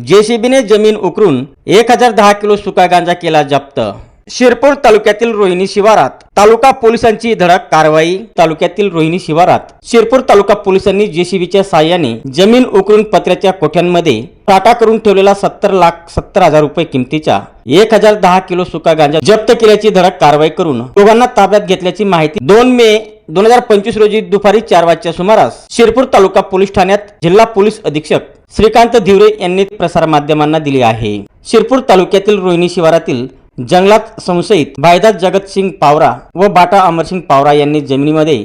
जेसीबीने जमीन उकरून एक हजार दहा किलो सुका गांजा केला जप्त. शिरपूर तालुक्यातील रोहिणी शिवारात तालुका पोलिसांची धडक कारवाई. तालुक्यातील रोहिणी शिवारात शिरपूर तालुका पोलिसांनी जेसीबीच्या साह्याने जमीन उकरून पत्र्याच्या कोठ्यांमध्ये टाटा करून ठेवलेला सत्तर लाख सत्तर हजार रुपये किमतीचा एक हजार दहा किलो सुका गांजा जप्त केल्याची धडक कारवाई करून दोघांना ताब्यात घेतल्याची माहिती दोन मे दोन हजार पंचवीस रोजी दुपारी चार वाजच्या सुमारास शिरपूर तालुका पोलीस ठाण्यात जिल्हा पोलीस अधीक्षक श्रीकांत धिवरे यांनी प्रसारमाध्यमांना दिली आहे. शिरपूर तालुक्यातील रोहिणी शिवारातील जंगलात संशयित भायदास जगतसिंग पावरा व बाटा अमरसिंग पावरा यांनी जमिनीमध्ये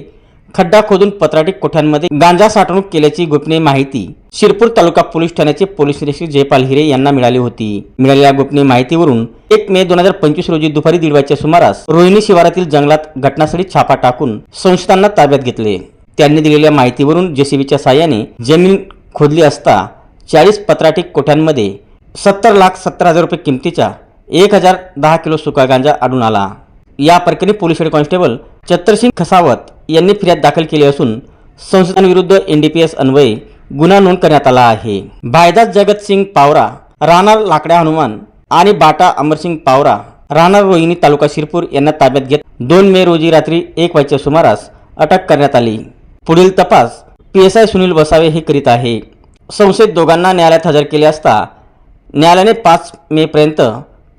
खड्डा खोदून पत्राटी कोठ्यांमध्ये गांजा साठवणूक केल्याची गोपनीय माहिती शिरपूर तालुका पोलीस ठाण्याचे पोलीस निरीक्षक जयपाल हिरे यांना मिळाली होती. मिळालेल्या गोपनीय माहितीवरून एक मे दोन हजार पंचवीस रोजी दुपारी दीड वाजच्या सुमारास रोहिणी शिवारातील जंगलात घटनास्थळी छापा टाकून संशयितांना ताब्यात घेतले. त्यांनी दिलेल्या माहितीवरून जेसीबीच्या साह्याने जमीन खोदली असता चाळीस पत्राटी कोठ्यांमध्ये सत्तर लाख सत्तर हजार रुपये किमतीचा एक हजार दहा किलो सुका गांजा आढळून आला. या प्रकरणी police head constable Chatrasing Khasawat यांनी फिर्याद दाखल केली असून संशयितांविरुद्ध एनडीपीएस अन्वये गुन्हा नोंद करण्यात आला आहे. भायदास जगतसिंग पावरा राहणार लाकड्या हनुमान आणि बाटा अमरसिंग पावरा राहणार रोहिणी तालुका शिरपूर यांना ताब्यात घेत दोन मे रोजी रात्री एक वाजच्या सुमारास अटक करण्यात आली. पुढील तपास P S I Sunil Vasave हे करीत आहे. संशयित दोघांना न्यायालयात हजर केले असता न्यायालयाने पाच मेपर्यंत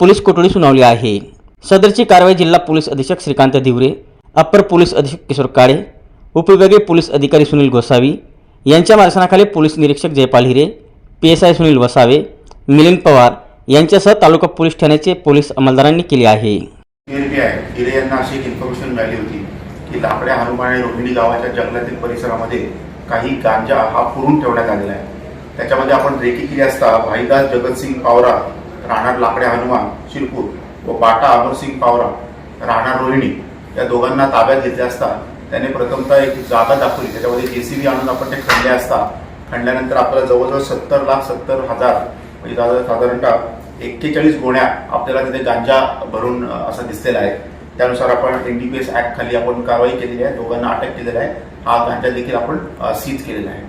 पोलीस कोठडी सुनावली आहे. सदरची कारवाई जिल्हा पोलीस अधीक्षक श्रीकांत धिवरे अप्पर पोलीस अधीक्षक किशोर काळे उपविभागीय पोलीस अधिकारी सुनील गोसावी यांच्या मार्गदर्शनाखाली पोलीस निरीक्षक Jaypal Hire P S I Sunil Vasave Milind Pawar यांच्यासह तालुका पोलीस ठाण्याचे पोलीस अंमलदारांनी केली आहे. आहे हिरे यांना अशी एक इन्फॉर्मेशन मिळाली होती की लाकड्या हनुमान आणि रोहिणी गावाच्या जंगलातील परिसरामध्ये काही गांजा हा पुरून ठेवण्यात आलेला आहे. त्याच्यामध्ये आपण रेकी केली असता भाईदास जगतसिंग पावरा राहणार लाकडे हनुमान शिरपूर व बाटा अमरसिंग पावरा राहणार रोहिणी या दोघांना ताब्यात घेतले असता त्याने प्रथमतः एक जागा दाखवली. त्याच्यामध्ये जे सी बी आणून आपण ते खणले असता खणल्यानंतर आपल्याला जवळजवळ सत्तर लाख सत्तर हजार म्हणजे साधारणतः एक्केचाळीस गोण्या आपल्याला तिथे गांजा भरून असं दिसलेला आहे. त्यानुसार आपण एनडीपीएस ऍक्ट खाली आपण कारवाई केलेली आहे. दोघांना अटक केलेली आहे. हा गांजा देखील आपण सीज केलेला आहे.